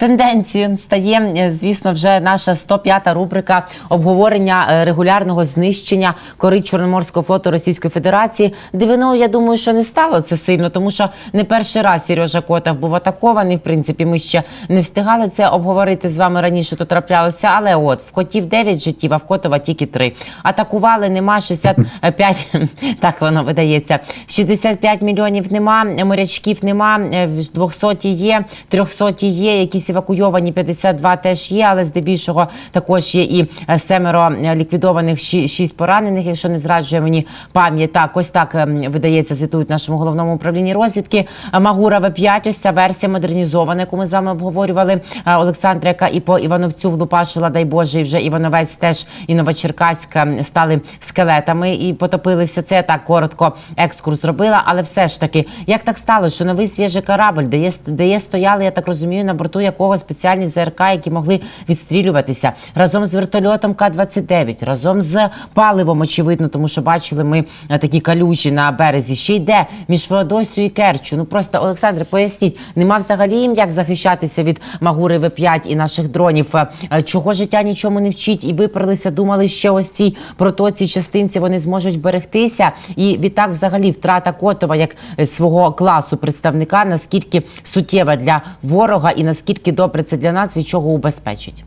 Тенденцією стає, е, звісно, вже наша 105-та рубрика обговорення е, регулярного знищення корит Чорноморського флоту Російської Федерації. Дивиною, я думаю, що не стало це сильно, тому що не перший раз Сережа Котов був атакований. В принципі, ми ще не встигали це обговорити з вами раніше. То траплялося, але от в котів 9 життів, а в Котова тільки 3. Атакували, нема 65, так воно видається. 65 мільйонів нема, морячків нема, е, 200 є, 300 є, якісь евакуйовані 52 теж є, але здебільшого також є і е, семеро е, ліквідованих, ші- шість поранених, якщо не зраджує мені пам'ять. Так, ось так ем, видається, звітують нашому головному управлінні розвідки. Е, Магура В5, ось ця версія модернізована, яку ми з вами обговорювали. Олександра, яка і по Івановцю влупашила, дай Боже, і вже Івановець теж і Новочеркаська стали скелетами і потопилися. Це я так коротко екскурс зробила, але все ж таки, як так сталося, що новий свіжий корабль, де є, де є стояли, я так розумію, на борту якого спеціальні ЗРК, які могли відстрілюватися разом з вертольотом К-29, разом з паливом, очевидно, тому що бачили ми е, такі калюжі на березі. Ще йде між Феодосію і Керчу. Ну просто Олександре, поясніть, нема взагалі їм як захищатися від Магури В5 і наших дронів. Е, е, Чого життя нічому не вчить, і виперлися, думали, що ось цій протоці частинці вони зможуть берегтися. І відтак, взагалі, втрата Котова як свого класу представника, наскільки суттєва для ворога, і наскільки добре це для нас, від чого убезпечить.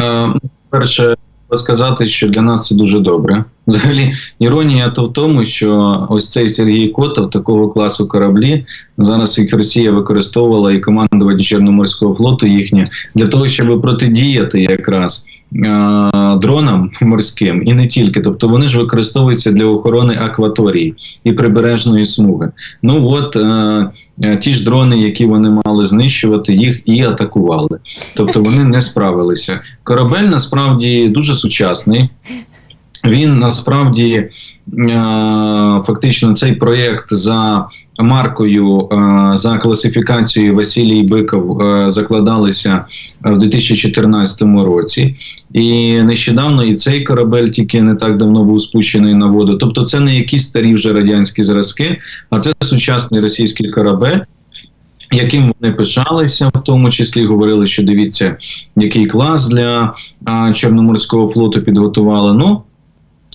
Е, Перше, сказати, що для нас це дуже добре. Взагалі, іронія то в тому, що ось цей Сергій Котов, такого класу кораблі, зараз їх Росія використовувала і командування Чорноморського флоту їхнє для того, щоб протидіяти якраз дронам морським і не тільки. Тобто вони ж використовуються для охорони акваторії і прибережної смуги. Ну от е, ті ж дрони, які вони мали знищувати, їх і атакували. Тобто вони не справилися. Корабель насправді дуже сучасний. Він насправді е, фактично цей проєкт за маркою, е, за класифікацією Василій Биков е, закладалися в 2014 році. І нещодавно і цей корабель тільки не так давно був спущений на воду. Тобто, це не якісь старі вже радянські зразки, а це сучасний російський корабель. Яким вони пишалися, в тому числі говорили, що дивіться, який клас для а, Чорноморського флоту підготували. Ну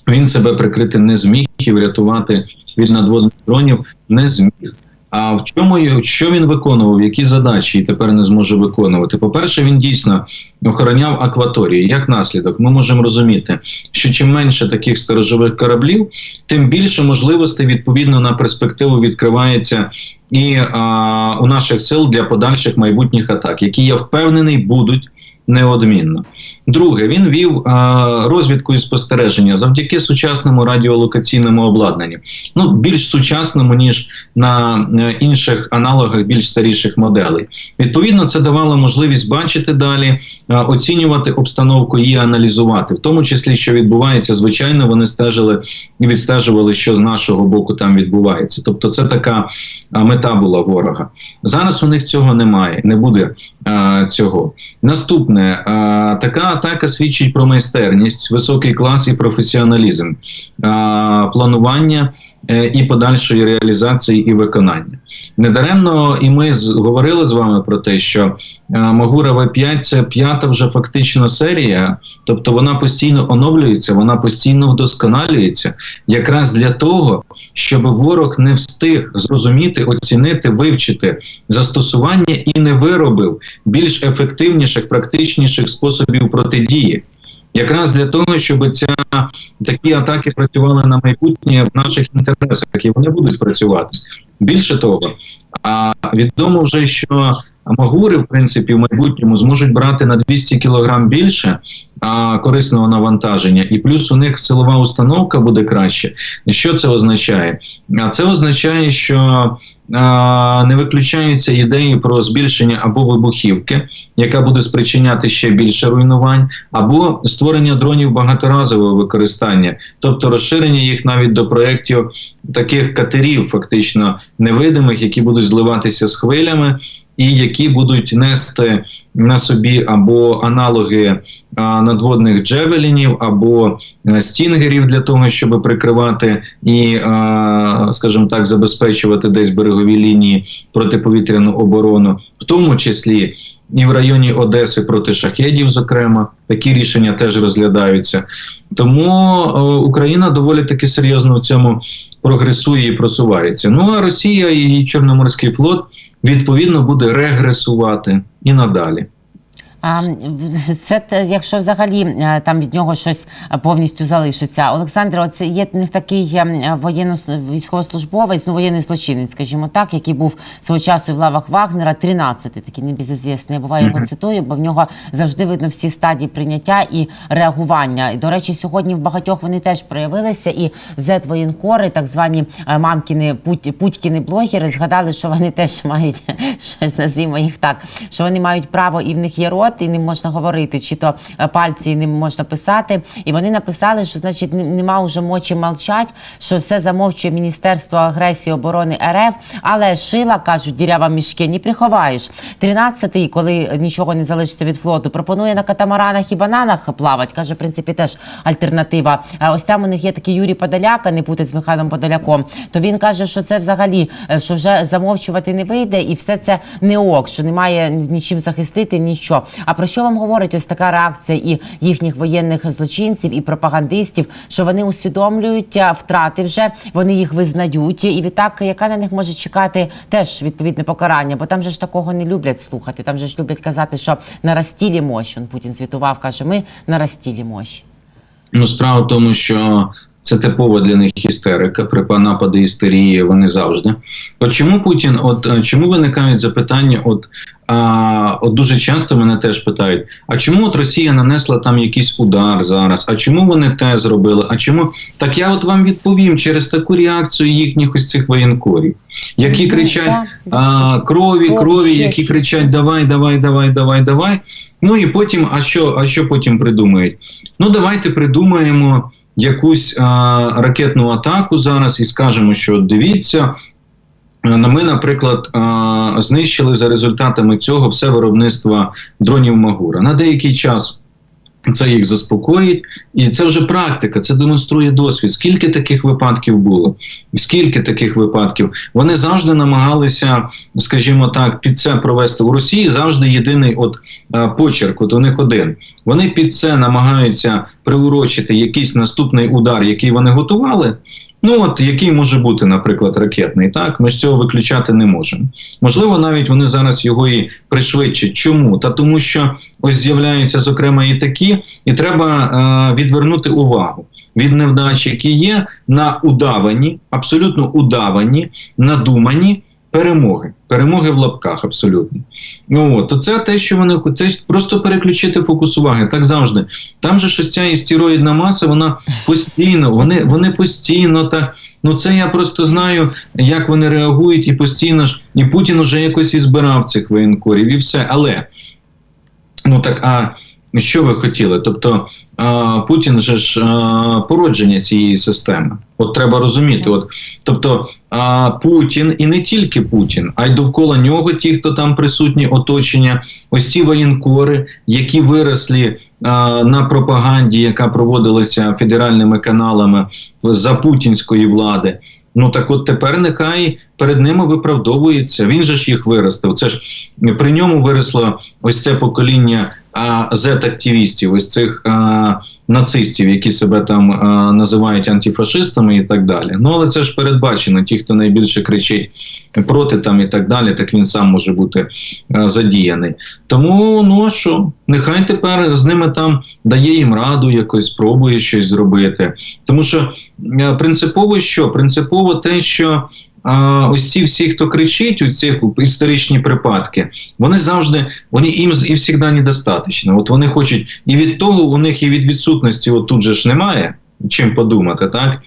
він себе прикрити не зміг і врятувати від надводних дронів не зміг. А в чому що він виконував, які задачі і тепер не зможе виконувати? По-перше, він дійсно охороняв акваторії. Як наслідок, ми можемо розуміти, що чим менше таких сторожових кораблів, тим більше можливостей відповідно на перспективу відкривається і а, у наших сил для подальших майбутніх атак, які я впевнений будуть неодмінно. Друге, він вів а, розвідку і спостереження завдяки сучасному радіолокаційному обладнанню. Ну більш сучасному ніж на е, інших аналогах більш старіших моделей. Відповідно, це давало можливість бачити далі, а, оцінювати обстановку і аналізувати, в тому числі, що відбувається. Звичайно, вони стежили і відстежували, що з нашого боку там відбувається. Тобто, це така а, мета була ворога. Зараз у них цього немає, не буде а, цього. Наступне а, така атака свідчить про майстерність, високий клас і професіоналізм, планування і подальшої реалізації і виконання. Недаремно і ми говорили з вами про те, що е, Магура В5 це п'ята вже фактично серія, тобто вона постійно оновлюється, вона постійно вдосконалюється, якраз для того, щоб ворог не встиг зрозуміти, оцінити, вивчити застосування і не виробив більш ефективніших, практичніших способів протидії. Якраз для того, щоб ця такі атаки працювали на майбутнє в наших інтересах, і вони будуть працювати. Більше того, а відомо вже, що магури, в принципі, в майбутньому зможуть брати на 200 кг більше а, корисного навантаження, і плюс у них силова установка буде краще. Що це означає? А це означає, що не виключаються ідеї про збільшення або вибухівки, яка буде спричиняти ще більше руйнувань, або створення дронів багаторазового використання, тобто розширення їх навіть до проєктів таких катерів, фактично невидимих, які будуть зливатися з хвилями. І які будуть нести на собі або аналоги а, надводних джевелінів, або е, стінгерів для того, щоб прикривати і, а, скажімо так, забезпечувати десь берегові лінії протиповітряну оборону, в тому числі і в районі Одеси проти шахедів, зокрема, такі рішення теж розглядаються. Тому е, Україна доволі таки серйозно в цьому прогресує і просувається. Ну а Росія і її Чорноморський флот відповідно буде регресувати і надалі. А це те, якщо взагалі е, там від нього щось повністю залишиться. Олександр, оце є в них такий е, воєнно військовослужбовець, ну воєнний злочинець, скажімо так, який був свого часу в лавах Вагнера, 13-й, такий небезізвісний. Я буває його цитую, бо в нього завжди видно всі стадії прийняття і реагування. І до речі, сьогодні в багатьох вони теж проявилися. І зет воєнкори, так звані е, мамкіни, путь, путькіни блогери, згадали, що вони теж мають щось, назвімо їх так, що вони мають право і в них є рот, і ним можна говорити, чи то е, пальці ним можна писати. І вони написали, що значить нема вже мочі мовчать, що все замовчує Міністерство агресії оборони РФ, але шила кажуть, дірява мішки не приховаєш. 13-й, коли нічого не залишиться від флоту, пропонує на катамаранах і бананах плавати. Каже, в принципі, теж альтернатива. Ось там у них є такий Юрій Подоляка, не путать з Михайлом Подоляком. То він каже, що це взагалі е, що вже замовчувати не вийде, і все це не ок, що немає нічим захистити, нічого. А про що вам говорить ось така реакція і їхніх воєнних злочинців і пропагандистів, що вони усвідомлюють втрати вже, вони їх визнають, і відтак, яка на них може чекати теж відповідне покарання, бо там же ж такого не люблять слухати. Там же ж люблять казати, що на розтілі мощі. Путін звітував, каже, ми на мощі. Ну, справа в тому, що це типова для них істерика, при напади істерії вони завжди. От чому Путін, от е, чому виникають запитання? От, а, от дуже часто мене теж питають: а чому от Росія нанесла там якийсь удар зараз? А чому вони те зробили? А чому так я от вам відповім через таку реакцію їхніх ось цих воєнкорів, які Ну, кричать а, крові, крові, які кричать Давай, давай, давай, давай, давай. Ну і потім, а що, а що потім придумають? Ну, давайте придумаємо якусь а, ракетну атаку зараз і скажемо, що дивіться. на Ми, наприклад, знищили за результатами цього все виробництво дронів Магура. На деякий час це їх заспокоїть, і це вже практика, це демонструє досвід. Скільки таких випадків було? Скільки таких випадків? Вони завжди намагалися, скажімо так, під це провести у Росії. Завжди єдиний от е, почерк. От у них один. Вони під це намагаються приурочити якийсь наступний удар, який вони готували. Ну от який може бути, наприклад, ракетний, так ми ж цього виключати не можемо. Можливо, навіть вони зараз його і пришвидшать. Чому? Та тому, що ось з'являються зокрема і такі, і треба е, відвернути увагу від невдач, які є на удавані, абсолютно удавані, надумані перемоги. Перемоги в лапках, абсолютно. Ну от, то це те, що вони це просто переключити фокус уваги. Так завжди. Там же щось ця істероїдна маса, вона постійно, вони, вони постійно так. Ну це я просто знаю, як вони реагують, і постійно ж і Путін уже якось і збирав цих воєнкорів, і все. Але ну так, а що ви хотіли? Тобто Путін же ж породження цієї системи. От треба розуміти. От, тобто Путін і не тільки Путін, а й довкола нього ті, хто там присутні, оточення, ось ці воєнкори, які виросли на пропаганді, яка проводилася федеральними каналами за путінської влади. Ну так от тепер нехай перед ними виправдовується. Він же ж їх виростив. Це ж при ньому виросло ось це покоління а, Z-активістів, ось цих нацистів, які себе там називають антифашистами і так далі. Ну але це ж передбачено. Ті, хто найбільше кричить проти там і так далі, так він сам може бути задіяний. Тому ну а що, нехай тепер з ними там дає їм раду, якось спробує щось зробити. Тому що принципово що? Принципово те, що ось ці всі, хто кричить у ці історичні припадки, вони завжди вони їм і завжди недостатньо. От вони хочуть і від того, у них і від відсутності, от тут же ж немає чим подумати, так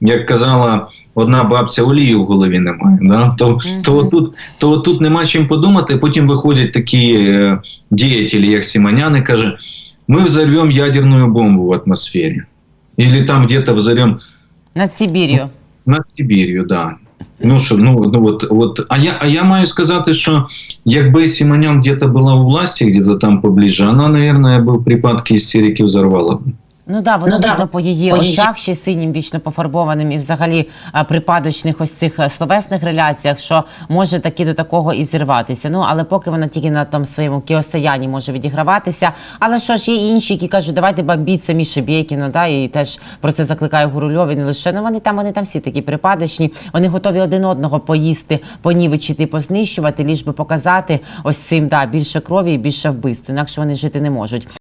як казала. Одна бабця олії в голові немає. Да? То, то, отут, то отут нема чим подумати. Потім виходять такі е, діятелі, як і каже: ми взорвем ядерну бомбу в атмосфері. Или там где-то взорвем Над Сибір'ю. над Сибір'ю, да. Ну що, ну, ну от, от, а я, а я маю сказати, що якби Сімонян где-то була у власті, где-то там поближе, вона, наверное, би припадки істерики взорвала б. Ну да, воно Ну да, по її по її- очах ще синім, вічно пофарбованим, і взагалі а, припадочних ось цих е, словесних реляціях, що може таки до такого і зірватися. Ну але поки вона тільки на тому своєму кіосаяні може відіграватися. Але що ж, є інші, які кажуть, давайте бомбіть самі Шебєкіна, да, і теж про це закликає Гурульов, і не лише. Ну вони там, вони там всі такі припадочні, вони готові один одного поїсти, понівечити, познищувати, ліж би показати ось цим да, більше крові і більше вбивств. Інакше вони жити не можуть.